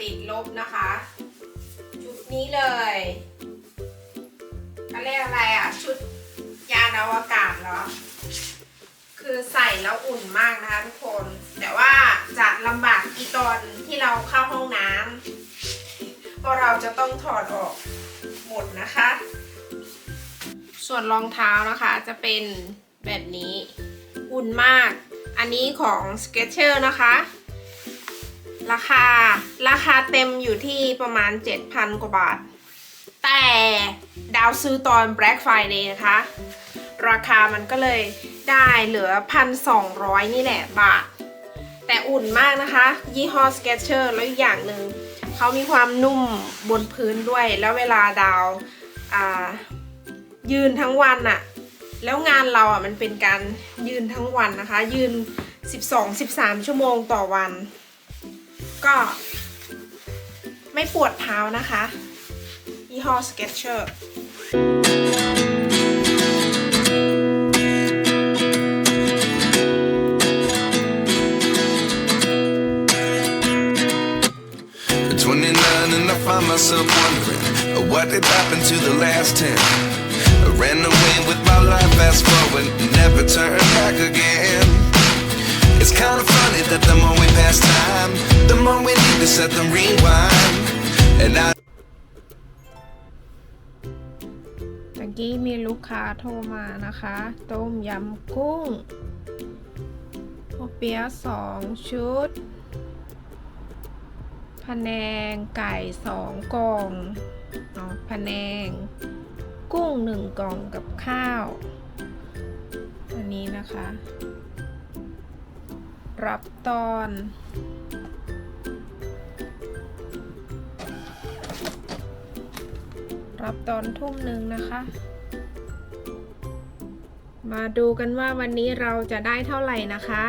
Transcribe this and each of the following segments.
ติดลบนะคะ ชุดนี้เลยเขาเรียกอะไรอะ ชุดยานอวกาศเหรอ คือใส่แล้วอุ่นมากนะคะทุกคน แต่ว่าจะลำบากอีตอนที่เราเข้าห้องน้ำเพราะเราจะต้องถอดออกหมดนะคะ ส่วนรองเท้านะคะจะเป็นแบบนี้อุ่นมาก อันนี้ของ Skechers นะคะ ราคาราคาเต็มอยู่ที่ประมาณ 7,000 กว่าบาท แต่ดาวซื้อตอน Black Friday นะคะ ราคามันก็เลยได้เหลือ 1,200 นี่แหละบาท แต่อุ่นมากนะคะ ยี่ห้อ Skechers แล้วอีกอย่างหนึ่ง เขามีความนุ่มบนพื้นด้วย แล้วเวลาดาวยืนทั้งวันอะแล้วงานเราอะมันเป็นการยืนทั้งวันนะคะ ยืน 12-13 ชั่วโมงต่อวัน ก็ ไม่ปวดเท้านะคะยี่ห้อ Skechers 29 and I find myself wondering what did happen to the last 10. I ran away with my life, fast forward, never turn back again. It's kind of funny that the more we pass time, the more we need to set them rewind. And I ตะกี้มีลูกค้าโทรมานะคะ ต้มยำกุ้งโอเปียะสองชุดพะแนงไก่สองกล่องเนาะพะแนงกุ้งหนึ่งกล่องกับข้าว อันนี้นะคะ รับตอนรับตอนทุ่มหนึ่งนะคะ มาดูกันว่าวันนี้เราจะได้เท่าไหร่นะคะ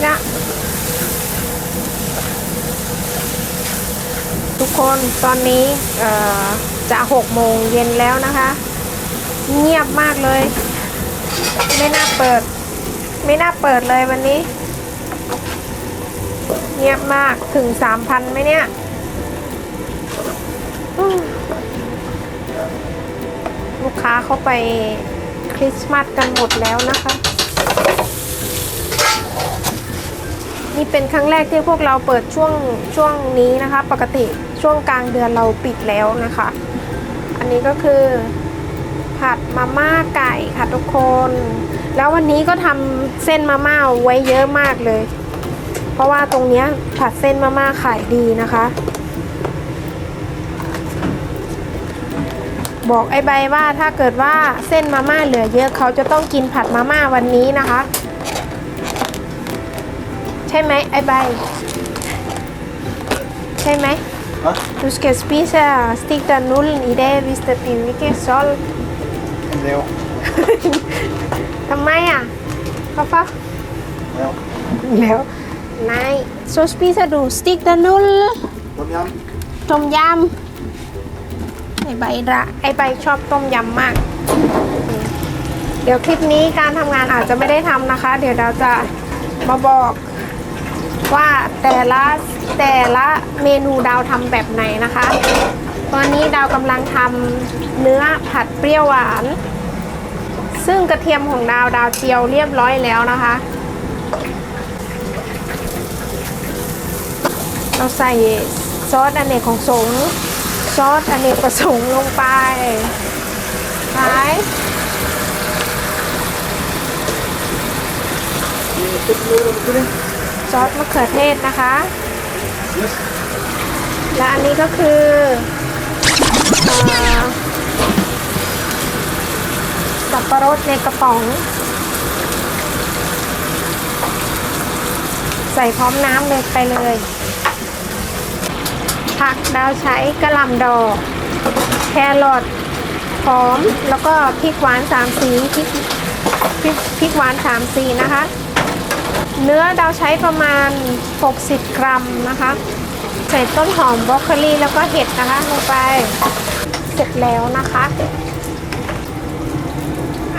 เนี่ย ทุกคนตอนนี้เอ่อจะหกโมงเย็นแล้วนะคะ เงียบมากเลย ไม่น่าเปิด ไม่น่าเปิดเลยวันนี้ เงียบมากถึงสามพันไหมเนี่ยลูกค้าเขาไปคริสต์มาสกันหมดแล้วนะคะ นี่เป็นครั้งแรกที่พวกเราเปิดช่วงช่วงนี้นะคะ ปกติช่วงกลางเดือนเราปิดแล้วนะคะ อันนี้ก็คือ ผัดมาม่าไก่ค่ะทุกคน แล้ววันนี้ก็ทำเส้นมาม่าไว้เยอะมากเลย เพราะว่าตรงเนี้ยผัดเส้นมาม่าขายดีนะคะ บอกไอ้ใบว่าถ้าเกิดว่าเส้นมาม่าเหลือเยอะเขาจะต้องกินผัดมาม่าวันนี้นะคะ ใช่ไหมไอ้ใบ ใช่ไหมฮะ Du skal spise stik der nullen i dag, hvis det bliver ikke solgt. เร็วทำไมอะ Hvorfor? เร็วแล้วนาย så spiser du stik der null ต้มยต้มยำไอใบระไอใบชอบต้มยำมาก เดี๋ยวคลิปนี้การทำงานอาจจะไม่ได้ทำนะคะ เดี๋ยวเราจะมาบอกว่าแต่ละแต่ละเมนูดาวทำแบบไหนนะคะ ตอนนี้ดาวกำลังทำเนื้อผัด เปรี้ยวหวาน ซึ่งกระเทียมของดาวดาวเจียวเรียบร้อยแล้วนะคะ เราใส่ซอสอเนกของสงซอสอเนกประสงค์ลงไปไปำนี่ติ๊กเลยซอสมะเขือเทศนะคะ และอันนี้ก็คืออ สับปะรดในกระป๋อง ใส่พร้อมน้ำเลยไปเลย ผักดาวใช้กระหล่ำดอก แครอทหอม แล้วก็พริกหวานสามสีพริกพริกพริกหวานสามสีนะคะ เนื้อดาวใช้ประมาณ 60 กรัมนะคะ ใส่ต้นหอมบรอกโคลีแล้วก็เห็ดนะคะลงไป เสร็จแล้วนะคะ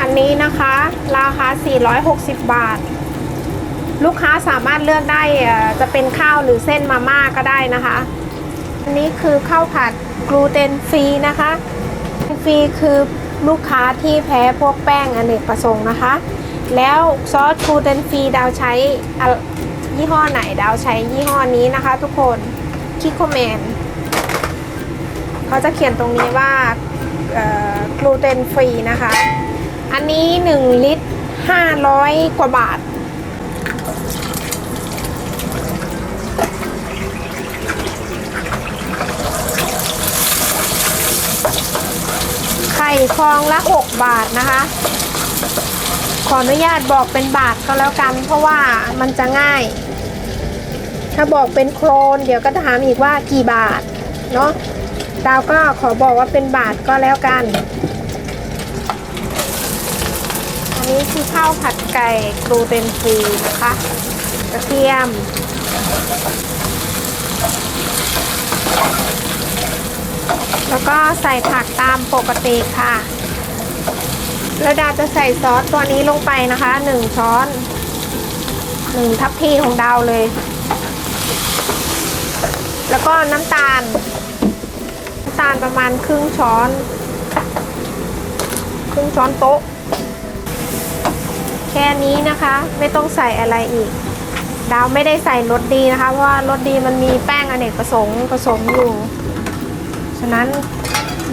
นนี้นะคะ ราคา 460 บาท ลูกค้าสามารถเลือกได้จะเป็นข้าวหรือเส้นมาม่าก็ได้นะคะ อันนี้คือข้าวผัดกลูเตนฟรีนะคะฟรีคือลูกค้าที่แพ้พวกแป้งอเนกประสงค์นะคะ แล้วซอสกลูเตนฟรีดาวใช้ยี่ห้อไหนดาวใช้ยี่ห้อนี้นะคะ ทุกคนคิโคแมนเขาจะเขียนตรงนี้ว่ากลูเตนฟรีนะคะ อันนี้ 1 ลิตร 500 กว่าบาท ไข่ฟองละ 6 บาทนะคะ ขออนุญาตบอกเป็นบาทก็แล้วกัน เพราะว่ามันจะง่าย ถ้าบอกเป็นโครน เดี๋ยวก็ถามอีกว่ากี่บาท เนาะดาวก็ขอบอกว่าเป็นบาทก็แล้วกัน อั นี้คือข้าวผัดไก่กลูเตนฟรีนะคะ กระเทียม แล้วก็ใส่ผักตามปกติค่ะ แล้วดาวจะใส่ซอสตัวนี้ลงไปนะคะหนึ่งช้อนหนึ่งทัพพีของดาวเลย แล้วก็น้ำตาล น้ำตาลประมาณครึ่งช้อน ครึ่งช้อนโต๊ะ ค่นี้นะคะ ไม่ต้องใส่อะไรอีก ดาวไม่ได้ใส่รสดีนะคะ เพราะว่ารสดีมันมีแป้งอเนกประสงค์ผสมอยู่ ฉะนั้น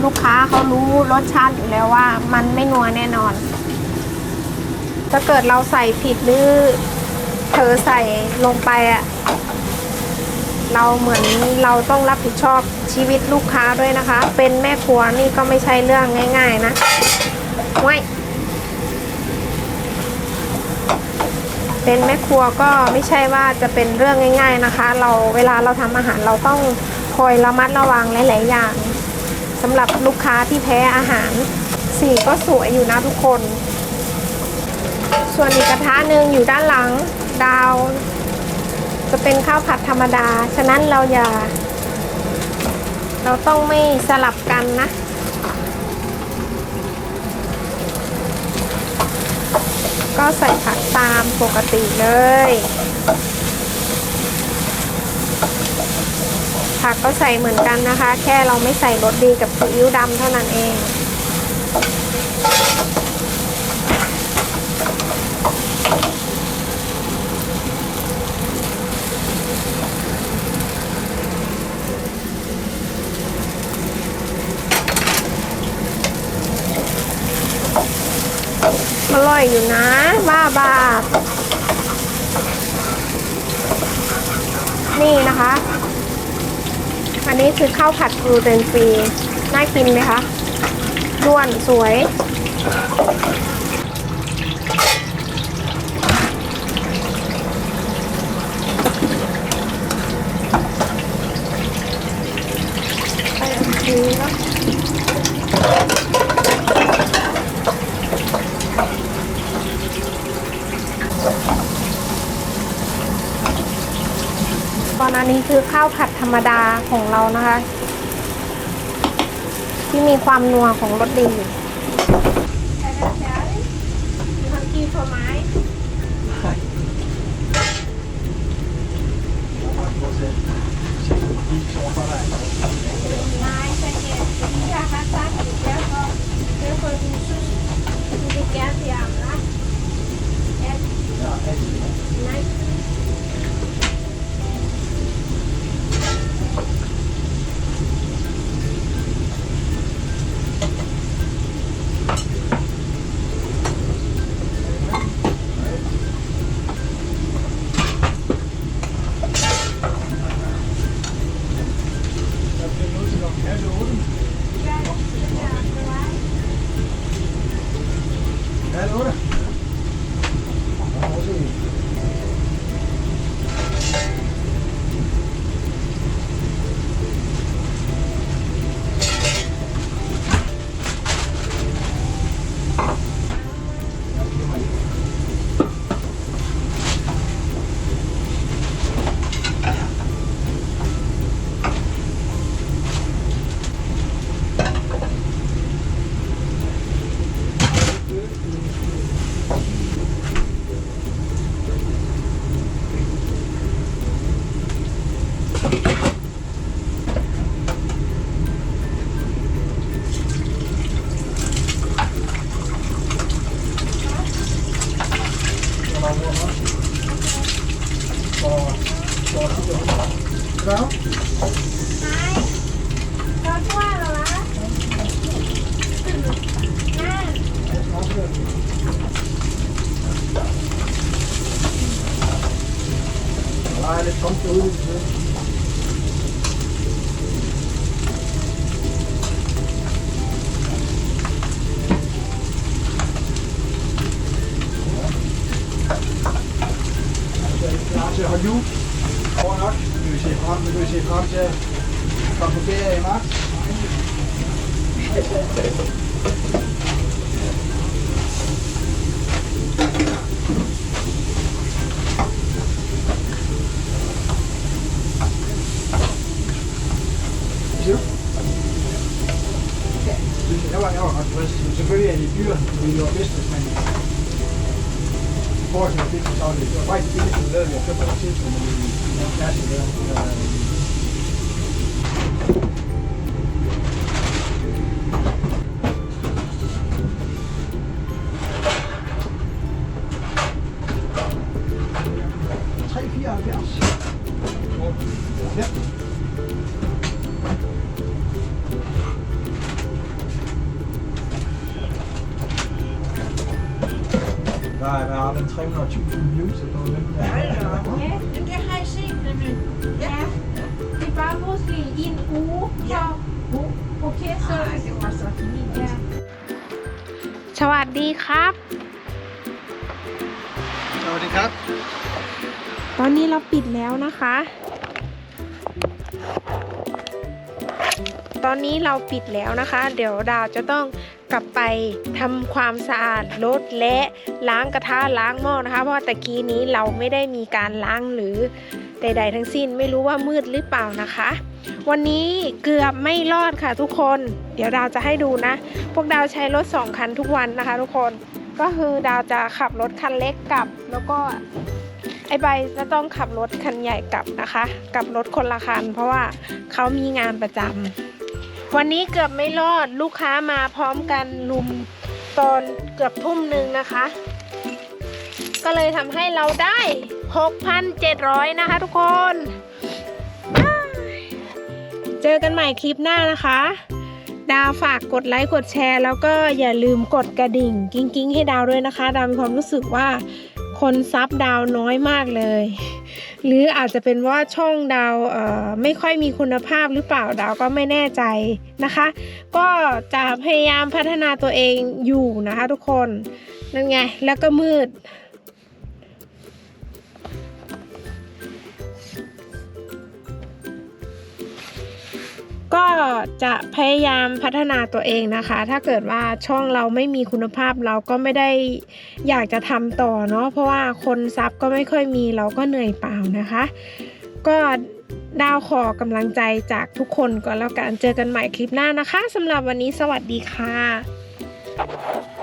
ลูกค้าเขารู้รสชาติอยู่แล้วว่ามันไม่นัวแน่นอน ถ้าเกิดเราใส่ผิดหรือเธอใส่ลงไปอะเราเหมือนเราต้องรับผิดชอบชีวิตลูกค้าด้วยนะคะ เป็นแม่ครัวนี่ก็ไม่ใช่เรื่องง่าย ๆ นะไว้ย เป็นแม่ครัวก็ไม่ใช่ว่าจะเป็นเรื่องง่าย ๆนะคะ เราเวลาเราทำอาหารเราต้องคอยระมัดระวังหลายๆอย่างสำหรับลูกค้าที่แพ้อาหารสีก็สวยอยู่นะทุกคน ส่วนอีกกระทะหนึ่งอยู่ด้านหลังดาว จะเป็นข้าวผัดธรรมดา ฉะนั้นเราอย่า เราต้องไม่สลับกันนะ ก็ใส่ผักตามปกติเลย ผักก็ใส่เหมือนกันนะคะ แค่เราไม่ใส่รสดีกับซีอิ๊วดำเท่านั้นเอง อร่อยอยู่นะ บ้าบานี่นะคะ อันนี้คือข้าวผัดกลูเตนฟรี น่ากินไหมคะร่วนสวย ไปอันนี้เนาะ ตอนอันนี้คือข้าวผัดธ รรมดาของเรานะคะ ที่มีความนัวของรสดีอยู่ แล้วไม้เราทั่วเหรอวะน่าเอาเพื่อนลายเล til at holde jul. Over nok. Vi vil se frem, vi vil se Ik til at komme på ferie i marts. Jeg var, jeg var ret tilfreds. een er det dyrt, More than a feature. So I'll just go right to features. And then we have a couple of features when we, you know, cascade around. Det er bare måske i en uge. Ja. Okay, så... Nej, det var så fint. Ja. สวัสดีครับ สวัสดีครับ ตอนนี้เราปิดแล้วนะคะ ตอนนี้เราปิดแล้วนะคะ เดี๋ยวดาวจะต้องกลับไปทำความสะอาดรถและล้างกระทะล้างหม้อนะคะ เพราะว่าตะกี้นี้เราไม่ได้มีการล้างหรือ ใดๆทั้งสิ้นไม่รู้ว่ามืดหรือเปล่านะคะ วันนี้เกือบไม่รอดค่ะทุกคน เดี๋ยวดาวจะให้ดูนะ พวกดาวใช้รถสองคันทุกวันนะคะ ทุกคนก็คือดาวจะขับรถคันเล็กกลับ แล้วก็ไอใบจะต้องขับรถคันใหญ่กลับนะคะกับรถคนละคัน เพราะว่าเขามีงานประจำวันนี้เกือบไม่รอดลูกค้ามาพร้อมกันลุมตอนเกือบทุ่มหนึ่งนะคะ ก็เลยทำให้เราได้ 6,700 นะคะทุกคน เจอกันใหม่คลิปหน้านะคะ ดาวฝากกดไลค์กดแชร์ แล้วก็อย่าลืมกดกระดิ่ง กิ้งกิ้งๆให้ดาวด้วยนะคะ ดาวมีความรู้สึกว่าคนซับดาวน้อยมากเลย หรืออาจจะเป็นว่าช่องดาวเอ่อไม่ค่อยมีคุณภาพหรือเปล่าดาวก็ไม่แน่ใจนะคะ ก็จะพยายามพัฒนาตัวเองอยู่นะคะทุกคนนั่นไงแล้วก็มืด ก็จะพยายามพัฒนาตัวเองนะคะ ถ้าเกิดว่าช่องเราไม่มีคุณภาพเราก็ไม่ได้อยากจะทำต่อเนาะเพราะว่าคนซับก็ไม่ค่อยมีเราก็เหนื่อยเปล่านะคะ ก็ดาวขอกำลังใจจากทุกคนก่อนแล้วกันเจอกันใหม่คลิปหน้านะคะสำหรับวันนี้สวัสดีค่ะ